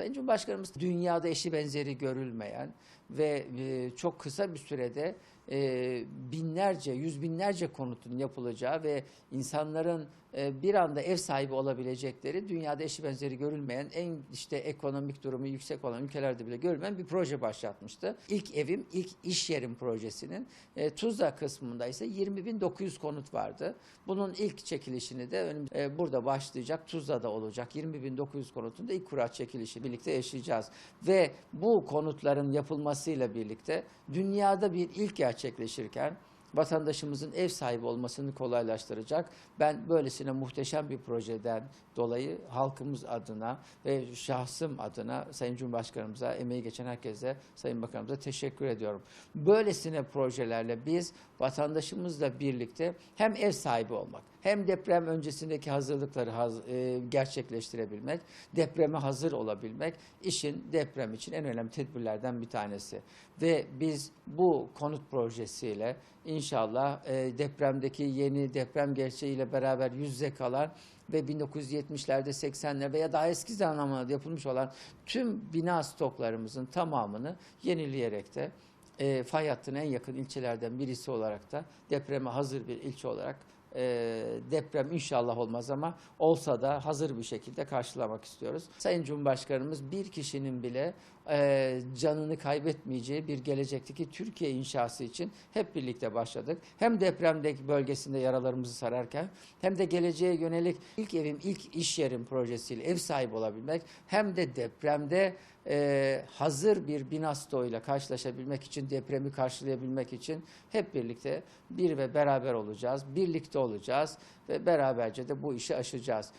Sayın Cumhurbaşkanımız dünyada eşi benzeri görülmeyen ve e, çok kısa bir sürede e, binlerce, yüz binlerce konutun yapılacağı ve insanların bir anda ev sahibi olabilecekleri dünyada eşi benzeri görülmeyen en işte ekonomik durumu yüksek olan ülkelerde bile görülmeyen bir proje başlatmıştı. İlk evim, ilk iş yerim projesinin e, Tuzla kısmında ise 20.900 konut vardı. Bunun ilk çekilişini de e, burada başlayacak, Tuzla'da olacak. 20.900 konutun da ilk kura çekilişi birlikte yaşayacağız. Ve bu konutların yapılmasıyla birlikte dünyada bir ilk gerçekleşirken vatandaşımızın ev sahibi olmasını kolaylaştıracak. Ben böylesine muhteşem bir projeden dolayı halkımız adına ve şahsım adına Sayın Cumhurbaşkanımıza, emeği geçen herkese, Sayın Bakanımıza teşekkür ediyorum. Böylesine projelerle biz vatandaşımızla birlikte hem ev sahibi olmak, hem deprem öncesindeki hazırlıkları haz- e, gerçekleştirebilmek, depreme hazır olabilmek işin deprem için en önemli tedbirlerden bir tanesi. Ve biz bu konut projesiyle inşallah e, depremdeki yeni deprem gerçeğiyle beraber yüz yüze kalan ve 1970'lerde 80'lerde veya daha eski zamanlarda yapılmış olan tüm bina stoklarımızın tamamını yenileyerek de e, fay hattına en yakın ilçelerden birisi olarak da depreme hazır bir ilçe olarak e, deprem inşallah olmaz ama olsa da hazır bir şekilde karşılamak istiyoruz. Sayın Cumhurbaşkanımız bir kişinin bile e, canını kaybetmeyeceği bir gelecekteki Türkiye inşası için hep birlikte başladık. Hem depremdeki bölgesinde yaralarımızı sararken hem de geleceğe yönelik ilk evim ilk iş yerim projesiyle ev sahibi olabilmek hem de depremde e, hazır bir bina stoğuyla karşılaşabilmek için, depremi karşılayabilmek için hep birlikte bir ve beraber olacağız, birlikte olacağız ve beraberce de bu işi aşacağız.